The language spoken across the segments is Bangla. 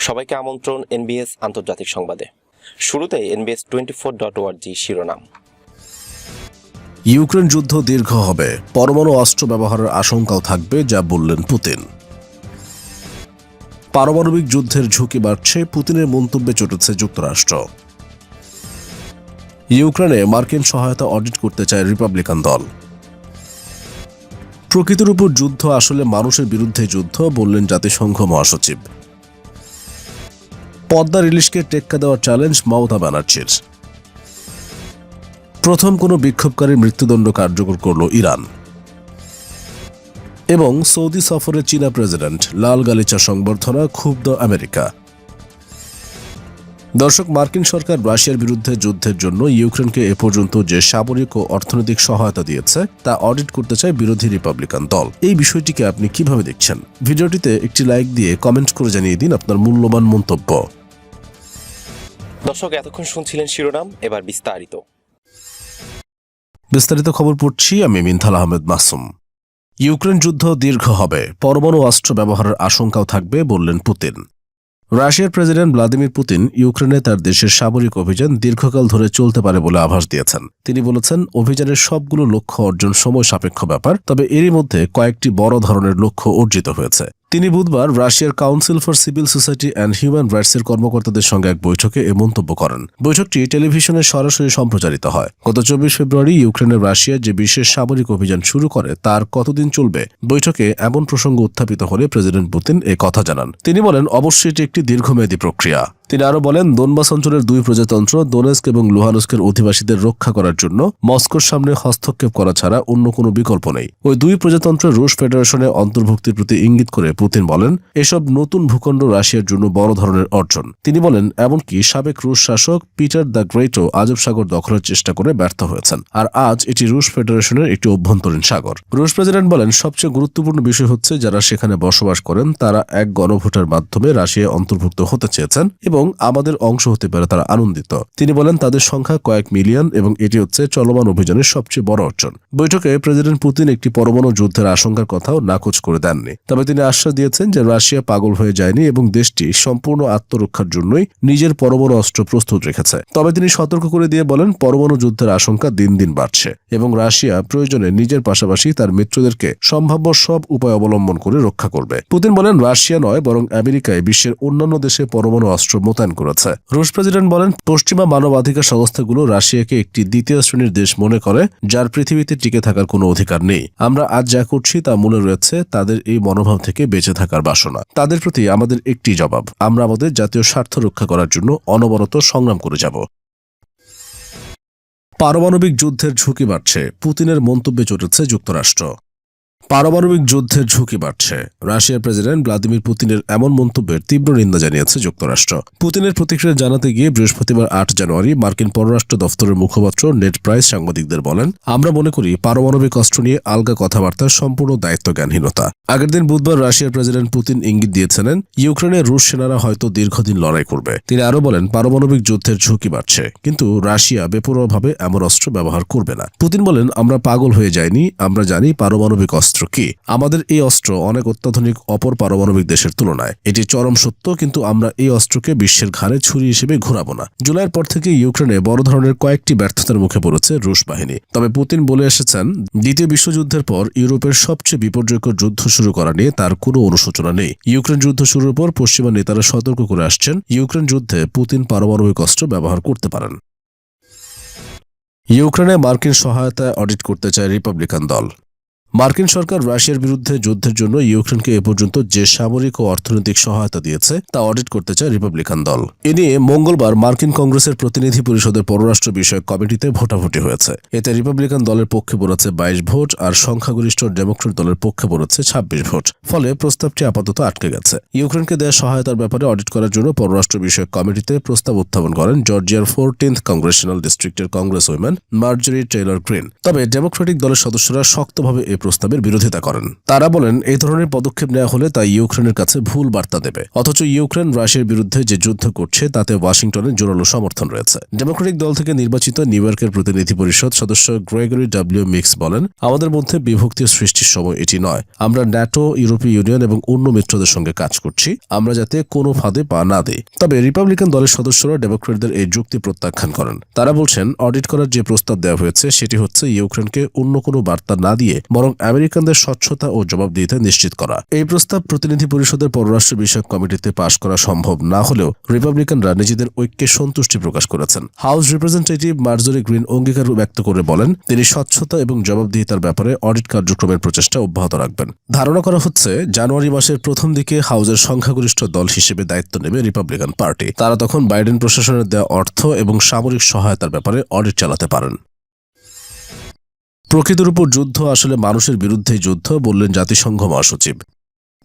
সবাইকে আমন্ত্রণ এনবিএস আন্তর্জাতিক সংবাদে। শুরুতে এনবিএস টোয়েন্টি ফোর ডট ওয়ার্জি শিরোনাম। ইউক্রেন যুদ্ধ দীর্ঘ হবে। পরমাণু অস্ত্র ব্যবহারের আশঙ্কাও থাকবে, যা বললেন পুতিন। পারমাণবিক যুদ্ধের ঝুঁকি বাড়ছে, পুতিনের মন্তব্যে চটেছে যুক্তরাষ্ট্র। ইউক্রেনে মার্কিন সহায়তা অডিট করতে চায় রিপাবলিকান দল। প্রকৃতির উপর যুদ্ধ আসলে মানুষের বিরুদ্ধে যুদ্ধ, বললেন জাতিসংঘ মহাসচিব। পদ্মা রিলিশকে টেক্কা দেওয়ার চ্যালেঞ্জ মমতা ব্যানার্জির। প্রথম কোনো বিক্ষোভকারীর মৃত্যুদণ্ড কার্যকর করল ইরান। এবং সৌদি সফরে চীনা প্রেসিডেন্ট লাল গালিচা সংবর্ধনা, ক্ষুব্ধ আমেরিকা। দর্শক, মার্কিন সরকার রাশিয়ার বিরুদ্ধে যুদ্ধের জন্য ইউক্রেনকে এ পর্যন্ত যে সামরিক ও অর্থনৈতিক সহায়তা দিয়েছে, তা অডিট করতে চায় বিরোধী রিপাবলিকান দল। এই বিষয়টিকে আপনি কীভাবে দেখছেন? ভিডিওটিতে একটি লাইক দিয়ে কমেন্ট করে জানিয়ে দিন আপনার মূল্যবান মন্তব্য। দর্শক, এতক্ষণ শুনছিলেন শিরোনাম, এবার বিস্তারিত। বিস্তারিত খবর পড়ছি আমি মিনথাল আহমেদ মাসুম। ইউক্রেন যুদ্ধ দীর্ঘ হবে, পরমাণু অস্ত্র ব্যবহারের আশঙ্কাও থাকবে, বললেন পুতিন। রাশিয়ার প্রেসিডেন্ট ভ্লাদিমির পুতিন ইউক্রেনে তার দেশের সামরিক অভিযান দীর্ঘকাল ধরে চলতে পারে বলে আভাস দিয়েছেন। তিনি বলেছেন, অভিযানের সবগুলো লক্ষ্য অর্জন সময় সাপেক্ষ ব্যাপার, তবে এরই মধ্যে কয়েকটি বড় ধরনের লক্ষ্য অর্জিত হয়েছে। তিনি বুধবার রাশিয়ার council for civil society and human রাইটসের কর্মকর্তাদের সঙ্গে এক বৈঠকে এ মন্তব্য করেন। বৈঠকটি টেলিভিশনে সরাসরি সম্প্রচারিত হয়। গত চব্বিশ ফেব্রুয়ারি ইউক্রেনে রাশিয়া যে বিশেষ সামরিক অভিযান শুরু করে, তার কতদিন চলবে? বৈঠকে এমন প্রসঙ্গ উত্থাপিত হলে প্রেসিডেন্ট পুতিন এ কথা জানান। তিনি বলেন, অবশ্যই এটি একটি দীর্ঘমেয়াদী প্রক্রিয়া। তিনি আরও বলেন, দোনবাস অঞ্চলের দুই প্রজাতন্ত্র, দোনেস্ক এবং লুহানস্কের অধিবাসীদের রক্ষা করার জন্য মস্কোর সামনে হস্তক্ষেপ করা ছাড়া অন্য কোনো বিকল্প নেই। ওই দুই প্রজাতন্ত্রের রুশ ফেডারেশনে অন্তর্ভুক্তির প্রতি ইঙ্গিত করে পুতিন বলেন, এসব নতুন ভূখণ্ড রাশিয়ার জন্য বড় ধরনের অর্জন। তিনি বলেন, এমনকি সাবেক রুশ শাসক পিটার দ্য গ্রেটও আজব সাগর দখলের চেষ্টা করে ব্যর্থ হয়েছেন। আর আজ এটি রুশ ফেডারেশনের একটি অভ্যন্তরীণ সাগর। রুশ প্রেসিডেন্ট বলেন, সবচেয়ে গুরুত্বপূর্ণ বিষয় হচ্ছে যারা সেখানে বসবাস করেন, তারা এক গণভোটের মাধ্যমে রাশিয়ায় অন্তর্ভুক্ত হতে চেয়েছেন এবং আমাদের অংশ হতে পারে তারা আনন্দিত। তিনি বলেন, তাদের সংখ্যা কয়েক মিলিয়ন এবং এটি হচ্ছে চলমান অভিযানের সবচেয়ে বড় অর্জন। বৈঠকে প্রেসিডেন্ট পুতিন একটি পরমাণু যুদ্ধের আশঙ্কার কথাও নাকচ করে দেননি। তবে তিনি আশ্বাস দিয়েছেন যে রাশিয়া পাগল হয়ে যায়নি এবং দেশটি সম্পূর্ণ আত্মরক্ষার জন্যই নিজের পরমাণু অস্ত্র প্রস্তুত রেখেছে। তবে তিনি সতর্ক করে দিয়ে বলেন, পরমাণু যুদ্ধের আশঙ্কা দিন দিন বাড়ছে এবং রাশিয়া প্রয়োজনে নিজের পাশাপাশি তার মিত্রদেরকে সম্ভাব্য সব উপায় অবলম্বন করে রক্ষা করবে। পুতিন বলেন, রাশিয়া নয়, বরং আমেরিকায় বিশ্বের অন্যান্য দেশে পরমাণু অস্ত্র মোতায়েন করেছে। রুশ প্রেসিডেন্ট বলেন, পশ্চিমা মানবাধিকার সংস্থাগুলো রাশিয়াকে একটি দ্বিতীয় শ্রেণির দেশ মনে করে, যার পৃথিবীতে টিকে থাকার কোনো অধিকার নেই। আমরা আজ যা করছি তা মনে রয়েছে তাদের এই মনোভাব থেকে বেঁচে থাকার বাসনা। তাদের প্রতি আমাদের একটি জবাব, আমরা আমাদের জাতীয় স্বার্থ রক্ষা করার জন্য অনবরত সংগ্রাম করে যাব। পারমাণবিক যুদ্ধের ঝুঁকি বাড়ছে। পুতিনের মন্তব্যে চটেছে যুক্তরাষ্ট্র। পারমাণবিক যুদ্ধের ঝুঁকি বাড়ছে। রাশিয়ার প্রেসিডেন্ট ভ্লাদিমির পুতিনের এমন মন্তব্যের তীব্র নিন্দা জানিয়েছে যুক্তরাষ্ট্র। পুতিনের প্রতিক্রিয়া জানাতে গিয়ে বৃহস্পতিবার আট জানুয়ারি মার্কিন পররাষ্ট্র দফতরের মুখপাত্র নেট প্রাইস সাংবাদিকদের বলেন, আমরা মনে করি পারমাণবিক অস্ত্র নিয়ে আলগা কথাবার্তার সম্পূর্ণ দায়িত্ব জ্ঞানহীনতা আগের দিন বুধবার রাশিয়ার প্রেসিডেন্ট পুতিন ইঙ্গিত দিয়েছিলেন, ইউক্রেনের রুশ সেনারা হয়তো দীর্ঘদিন লড়াই করবে। তিনি আরও বলেন, পারমাণবিক যুদ্ধের ঝুঁকি বাড়ছে, কিন্তু রাশিয়া বেপরোয়াভাবে এমন অস্ত্র ব্যবহার করবে না। পুতিন বলেন, আমরা পাগল হয়ে যাইনি, আমরা জানি পারমাণবিক অস্ত্র কি? আমাদের এই অস্ত্র অনেক অত্যাধুনিক অপর পারমাণবিক দেশের তুলনায়। এটি চরম সত্য, কিন্তু আমরা এই অস্ত্রকে বিশ্বের ঘাড়ে ছুরি হিসেবে ঘোরাবো না। জুলাইয়ের পর থেকে ইউক্রেনে বড় ধরনের কয়েকটি ব্যর্থতার মুখে পড়েছে রুশ বাহিনী। তবে পুতিন বলে এসেছেন, দ্বিতীয় বিশ্বযুদ্ধের পর ইউরোপের সবচেয়ে বিপর্যয়কর যুদ্ধ শুরু করা নিয়ে তার কোনো অনুশোচনা নেই। ইউক্রেন যুদ্ধ শুরুর পর পশ্চিমা নেতারা সতর্ক করে আসছেন, ইউক্রেন যুদ্ধে পুতিন পারমাণবিক অস্ত্র ব্যবহার করতে পারেন। ইউক্রেনে মার্কিন সহায়তায় অডিট করতে চায় রিপাবলিকান দল। মার্কিন সরকার রাশিয়ার বিরুদ্ধে যুদ্ধের জন্য ইউক্রেনকে এ পর্যন্ত যে সামরিক ও অর্থনৈতিক সহায়তা দিয়েছে, তা অডিট করতে চায় রিপাবলিকান দল। এ নিয়ে মঙ্গলবার মার্কিন কংগ্রেসের প্রতিনিধি পরিষদের পররাষ্ট্র বিষয়ক কমিটিতে ভোটাভুটি হয়েছে। এতে রিপাবলিকান দলের পক্ষে পড়েছে বাইশ ভোট আর সংখ্যাগরিষ্ঠ ডেমোক্রেট দলের পক্ষে পড়েছে ছাব্বিশ ভোট। ফলে প্রস্তাবটি আপাতত আটকে গেছে। ইউক্রেনকে দেওয়া সহায়তার ব্যাপারে অডিট করার জন্য পররাষ্ট্র বিষয়ক কমিটিতে প্রস্তাব উত্থাপন করেন জর্জিয়ার ফোরটিন্থ কংগ্রেশনাল ডিস্ট্রিক্টের Congress woman Marjorie Taylor Greene. তবে ডেমোক্রেটিক দলের সদস্যরা শক্তভাবে এ প্রস্তাবের বিরোধিতা করেন। তারা বলেন এই ধরনের পদক্ষেপ নেওয়া হলে তা ইউক্রেনের কাছে ভুল বার্তা দেবে। অথচ ইউক্রেন রাশিয়ার বিরুদ্ধে যে যুদ্ধ করছে, তাতে ওয়াশিংটনের জোরালো সমর্থন রয়েছে। ডেমোক্রেটিক দল থেকে নির্বাচিত নিউ ইয়র্কের প্রতিনিধি পরিষদ সদস্য গ্রেগরি ডাব্লিউ মিক্স বলেন, আমাদের মধ্যে বিভক্তি সৃষ্টির সময় এটি নয়। আমরা ন্যাটো, ইউরোপীয় ইউনিয়ন এবং অন্য মিত্রদের সঙ্গে কাজ করছি। আমরা যাতে কোনো ফাঁদে পা না দিই। তবে রিপাবলিকান দলের সদস্যরা ডেমোক্রেটদের এই যুক্তি প্রত্যাখ্যান করেন। তারা বলছেন, অডিট করার যে প্রস্তাব দেওয়া হয়েছে, সেটি হচ্ছে ইউক্রেনকে অন্য কোনো বার্তা না দিয়ে বরং আমেরিকানদের স্বচ্ছতা ও জবাবদিহিতা নিশ্চিত করা। এই প্রস্তাব প্রতিনিধি পরিষদের পররাষ্ট্র বিষয়ক কমিটিতে পাশ করা সম্ভব না হলেও রিপাবলিকানরা নিজেদের ঐক্যে সন্তুষ্টি প্রকাশ করেছেন। হাউস রিপ্রেজেন্টেটিভ মার্জরি গ্রিন অঙ্গীকার ব্যক্ত করে বলেন, তিনি স্বচ্ছতা এবং জবাবদিহিতার ব্যাপারে অডিট কার্যক্রমের প্রচেষ্টা অব্যাহত রাখবেন। ধারণা করা হচ্ছে, জানুয়ারি মাসের প্রথম দিকে হাউসের সংখ্যাগরিষ্ঠ দল হিসেবে দায়িত্ব নেবে রিপাবলিকান পার্টি। তারা তখন বাইডেন প্রশাসনের দেওয়া অর্থ এবং সামরিক সহায়তার ব্যাপারে অডিট চালাতে পারেন। প্রকৃতির উপর যুদ্ধ আসলে মানুষের বিরুদ্ধে যুদ্ধ বললেন জাতিসংঘ মহাসচিব।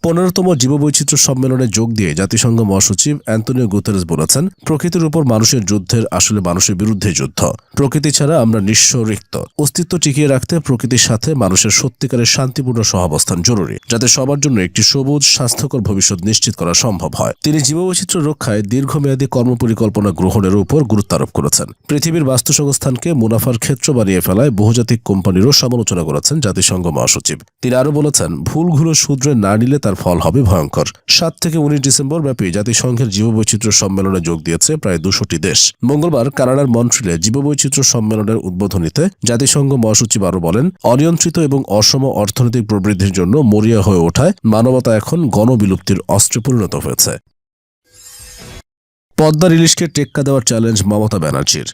পনেরোতম জীববৈচিত্র্য সম্মেলনে যোগ দিয়ে জাতিসংঘ মহাসচিব অ্যান্টনিও গুতেরেস বলেছেন, প্রকৃতির উপর মানুষের যুদ্ধের আসলে মানুষের বিরুদ্ধে যুদ্ধ। প্রকৃতি ছাড়া আমরা নিঃস্ব রিক্ত অস্তিত্ব টিকিয়ে রাখতে প্রকৃতির সাথে মানুষের সত্যিকারের শান্তিপূর্ণ সহাবস্থান জরুরি, যাতে সবার জন্য একটি সবুজ, স্বাস্থ্যকর ভবিষ্যৎ নিশ্চিত করা সম্ভব হয়। তিনি জীববৈচিত্র্য রক্ষায় দীর্ঘমেয়াদী কর্মপরিকল্পনা গ্রহণের উপর গুরুত্ব আরোপ করেছেন। পৃথিবীর বাস্তু সংস্থানকে মুনাফার ক্ষেত্র বানিয়ে ফেলায় বহুজাতিক কোম্পানিরও সমালোচনা করেছেন জাতিসংঘ মহাসচিব। তিনি আরও বলেছেন, ভুলগুলো শুধরে না নিলে তার ফল হবে ভয়ঙ্কর। সাত থেকে উনিশ ডিসেম্বর ব্যাপী জাতিসংঘের জীববৈচিত্র্য সম্মেলনে যোগ দিয়েছে প্রায় দুশোটি দেশ। মঙ্গলবার কানাডার মন্ট্রিলে জীববৈচিত্র্য সম্মেলনের উদ্বোধনীতে জাতিসংঘ মহাসচিব আরও বলেন, অনিয়ন্ত্রিত এবং অসম অর্থনৈতিক প্রবৃদ্ধির জন্য মরিয়া হয়ে ওঠায় মানবতা এখন গণবিলুপ্তির অস্ত্রে পরিণত হয়েছে। পদ্মার ইলিশকে টেক্কা দেওয়ার চ্যালেঞ্জ মমতা ব্যানার্জির।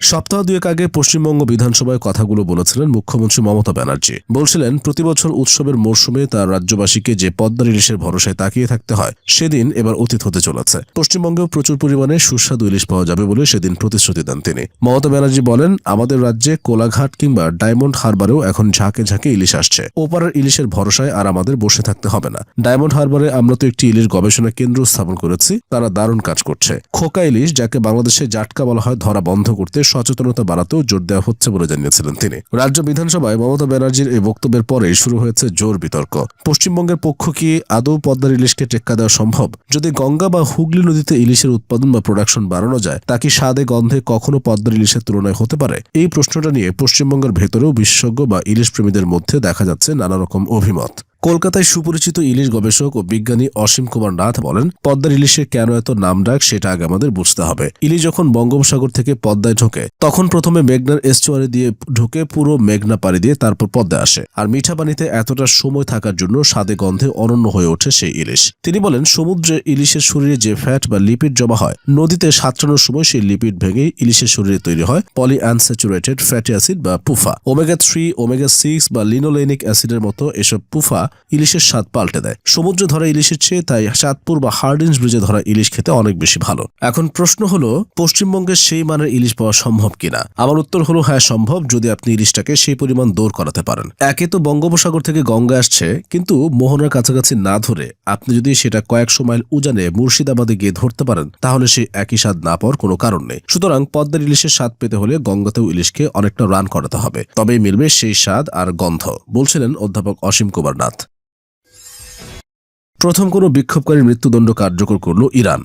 সপ্তাহ দুয়েক আগে পশ্চিমবঙ্গ বিধানসভায় কথাগুলো বলেছিলেন মুখ্যমন্ত্রী মমতা ব্যানার্জি। বলছিলেন প্রতি বছর উৎসবের মরশুমে তার রাজ্যবাসীকে যে পদ্মার ইলিশের ভরসায় তাকিয়ে থাকতে হয়, সেদিন এবার অতীত হতে চলেছে। পশ্চিমবঙ্গেও প্রচুর পরিমাণে সুস্বাদু ইলিশ পাওয়া যাবে বলে সেদিন প্রতিশ্রুতি দেন তিনি। মমতা ব্যানার্জি বলেন, আমাদের রাজ্যে কোলাঘাট কিংবা ডায়মন্ড হারবারেও এখন ঝাঁকে ঝাঁকে ইলিশ আসছে। ওপারের ইলিশের ভরসায় আর আমাদের বসে থাকতে হবে না। ডায়মন্ড হারবারে আমরা তো একটি ইলিশ গবেষণা কেন্দ্র স্থাপন করেছি, তারা দারুণ কাজ করছে। খোকা ইলিশ, যাকে বাংলাদেশে জাটকা বলা হয়, ধরা বন্ধ করতে সচেতনতা বাড়াতেও জোর দেওয়া হচ্ছে বলে জানিয়েছিলেন তিনি। রাজ্য বিধানসভায় মমতা ব্যানার্জির এই বক্তব্যের পরে শুরু হয়েছে জোর বিতর্ক। পশ্চিমবঙ্গের পক্ষ কি আদৌ পদ্মার ইলিশকে টেক্কা দেওয়া সম্ভব? যদি গঙ্গা বা হুগলি নদীতে ইলিশের উৎপাদন বা প্রোডাকশন বাড়ানো যায়, তা কি স্বাদে, গন্ধে কখনো পদ্মার ইলিশের তুলনায় হতে পারে? এই প্রশ্নটা নিয়ে পশ্চিমবঙ্গের ভেতরেও বিশেষজ্ঞ বা ইলিশ প্রেমীদের মধ্যে দেখা যাচ্ছে নানা রকম অভিমত। কলকাতায় সুপরিচিত ইলিশ গবেষক ও বিজ্ঞানী অসীম কুমার নাথ বলেন, পদ্মার ইলিশের কেন এত নাম ডাক সেটা আগে আমাদের বুঝতে হবে। ইলিশ যখন বঙ্গোপসাগর থেকে পদ্মায় ঢোকে, তখন প্রথমে মেঘনার এস্টুয়ারি দিয়ে ঢুকে পুরো মেঘনা পাড়ি দিয়ে তারপর পদ্মায় আসে। আর মিঠা পানিতে এতটা সময় থাকার জন্য স্বাদে গন্ধে অনন্য হয়ে ওঠে সেই ইলিশ। তিনি বলেন, সমুদ্রে ইলিশের শরীরে যে ফ্যাট বা লিপিড জমা হয়, নদীতে সাঁতরানোর সময় সেই লিপিড ভেঙে ইলিশের শরীরে তৈরি হয় পলি আনস্যাচুরেটেড ফ্যাটি অ্যাসিড বা PUFA. Omega three omega six বা লিনোলেনিক অ্যাসিডের মতো এসব পুফা ইলিশের স্বাদ পাল্টে দেয়। সমুদ্রে ধরা ইলিশের চেয়ে, তাই চাঁদপুর বা হার্ডিন্স ব্রিজে ধরা ইলিশ খেতে অনেক বেশি ভালো। এখন প্রশ্ন হলো, পশ্চিমবঙ্গের সেই মানের ইলিশ পাওয়া সম্ভব কিনা? আমার উত্তর হলো হ্যাঁ সম্ভব, যদি আপনি ইলিশটাকে সেই পরিমাণ দৌড় করাতে পারেন। একে তো বঙ্গোপসাগর থেকে গঙ্গা আসছে, কিন্তু মোহনার কাছাকাছি না ধরে আপনি যদি সেটা কয়েকশো মাইল উজানে মুর্শিদাবাদে গিয়ে ধরতে পারেন, তাহলে সেই একই স্বাদ না পাওয়ার কোনো কারণ নেই। সুতরাং পদ্মার ইলিশের স্বাদ পেতে হলে গঙ্গাতেও ইলিশকে অনেকটা রান করাতে হবে। তবেই মিলবে সেই স্বাদ আর গন্ধ, বলছিলেন অধ্যাপক অসীম কুমার নাথ প্রথম কোনো বিক্ষোভকারীর মৃত্যুদণ্ড কার্যকর করল ইরান।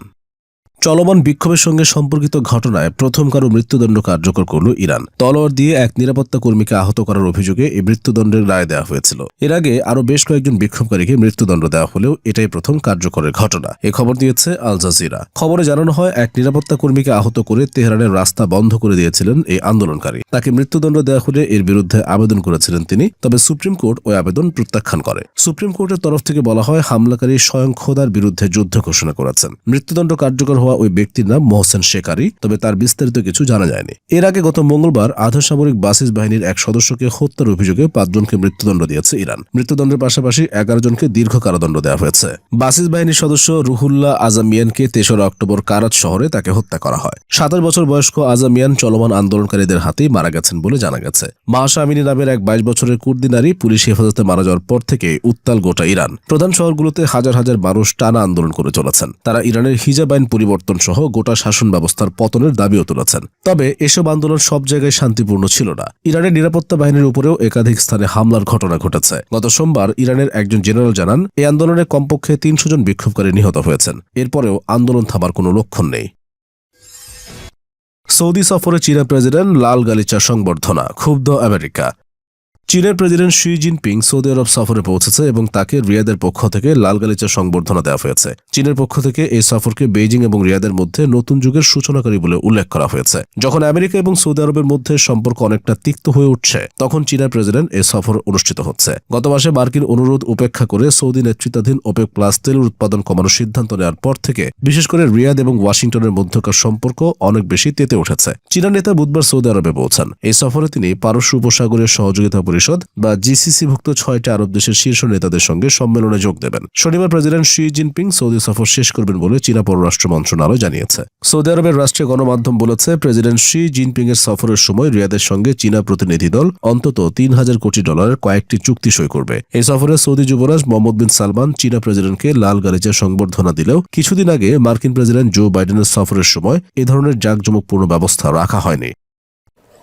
চলমান বিক্ষোভের সঙ্গে সম্পর্কিত ঘটনায় প্রথম কারও মৃত্যুদণ্ড কার্যকর করল ইরান। তলোয়ার দিয়ে এক নিরাপত্তা কর্মীকে আহত করার অভিযোগে এই মৃত্যুদণ্ডের রায় দেওয়া হয়েছিল। এর আগে আরও বেশ কয়েকজন বিক্ষোভকারীকে মৃত্যুদণ্ড দেওয়া হলেও এটাই প্রথম কার্যকরের ঘটনা। এ খবর দিয়েছে আল জাজিরা। খবরে জানানো হয়, এক নিরাপত্তা কর্মীকে আহত করে তেহরানের রাস্তা বন্ধ করে দিয়েছিলেন এই আন্দোলনকারী। তাকে মৃত্যুদণ্ড দেওয়া হলে এর বিরুদ্ধে আবেদন করেছিলেন তিনি, তবে সুপ্রিম কোর্ট ওই আবেদন প্রত্যাখ্যান করে। সুপ্রিম কোর্টের তরফ থেকে বলা হয়, হামলাকারী স্বয়ং খোদার বিরুদ্ধে যুদ্ধ ঘোষণা করেছেন। মৃত্যুদণ্ড কার্যকর হওয়া ওই ব্যক্তির নাম মোহসেন শেকারি, তবে তার বিস্তারিত কিছু জানা যায়নি। এর আগে গত মঙ্গলবার আধা সামরিক বাসিস বাহিনীর এক সদস্যকে হত্যার অভিযোগে পাঁচজনকে মৃত্যুদণ্ড দিয়েছে ইরান। মৃত্যুদণ্ডের পাশাপাশি এগারো জনকে দীর্ঘ কারাদণ্ড দেওয়া হয়েছে। বাসিস বাহিনীর সদস্য রুহুল্লাহ আজামিয়ানকে তেসরা অক্টোবর কারাত শহরে তাকে হত্যা করা হয়। সাতাশ বছর বয়স্ক আজামিয়ান চলমান আন্দোলনকারীদের হাতেই মারা গেছেন বলে জানা গেছে। মাহসা আমিনী নামের এক বাইশ বছরের কুর্দি নারী পুলিশ হেফাজতে মারা যাওয়ার পর থেকে উত্তাল গোটা ইরান। প্রধান শহরগুলোতে হাজার হাজার মানুষ টানা আন্দোলন করে চলেছেন। তারা ইরানের হিজাব আইন পরিবর্তন পরিবর্তন সহ গোটা শাসন ব্যবস্থার পতনের দাবিও তুলেছেন। তবে এসব আন্দোলন সব জায়গায় শান্তিপূর্ণ ছিল না। ইরানের নিরাপত্তা বাহিনীর উপরেও একাধিক স্থানে হামলার ঘটনা ঘটেছে। গত সোমবার ইরানের একজন জেনারেল জানান এই আন্দোলনে কমপক্ষে তিনশো জন বিক্ষোভকারী নিহত হয়েছেন। এরপরেও আন্দোলন থামার কোনো লক্ষণ নেই। সৌদি সফরে চীনা প্রেসিডেন্ট লাল গালিচা সংবর্ধনা, ক্ষুব্ধ আমেরিকা। চীনের প্রেসিডেন্ট শি জিনপিং সৌদি আরব সফরে পৌঁছেছে এবং তাকে রিয়াদের পক্ষ থেকে লাল গালিচা সংবর্ধনা দেওয়া হয়েছে। চীনের পক্ষ থেকে এই সফরকে বেইজিং এবং রিয়াদের মধ্যে নতুন যুগের সূচনাকারী বলে উল্লেখ করা হয়েছে। যখন আমেরিকা এবং সৌদি আরবের মধ্যে সম্পর্ক অনেকটা তিক্ত হয়ে উঠছে, তখন চীনের প্রেসিডেন্ট এই সফর অনুষ্ঠিত হচ্ছে। গত মাসে মার্কিন অনুরোধ উপেক্ষা করে সৌদি নেতৃত্বাধীন ওপেক প্লাস তেল উৎপাদন কমানোর সিদ্ধান্ত নেওয়ার পর থেকে বিশেষ করে রিয়াদ এবং ওয়াশিংটনের মধ্যকার সম্পর্ক অনেক বেশি তেতে উঠেছে। চীনা নেতা বুধবার সৌদি আরবে পৌঁছান। এই সফরে তিনি পারস্য উপসাগরের সহযোগিতা পরিষদ বা জিসিসিভুক্ত ছয়টা আরব দেশের শীর্ষ নেতাদের সঙ্গে সম্মেলনে যোগ দেবেন। শনিবার প্রেসিডেন্ট শি জিনপিং সৌদি সফর শেষ করবেন বলে চীনা পররাষ্ট্র মন্ত্রণালয় জানিয়েছে। সৌদি আরবের রাষ্ট্রীয় গণমাধ্যম বলেছে, প্রেসিডেন্ট শি জিনপিং এর সফরের সময় রিয়াদের সঙ্গে চীনা প্রতিনিধি দল অন্তত তিন হাজার কোটি ডলারের কয়েকটি চুক্তি সই করবে। এই সফরে সৌদি যুবরাজ মোহাম্মদ বিন সালমান চীনা প্রেসিডেন্টকে লাল গালিচা সংবর্ধনা দিলেও কিছুদিন আগে মার্কিন প্রেসিডেন্ট জো বাইডেনের সফরের সময় এ ধরনের জাঁকজমকপূর্ণ ব্যবস্থা রাখা হয়নি।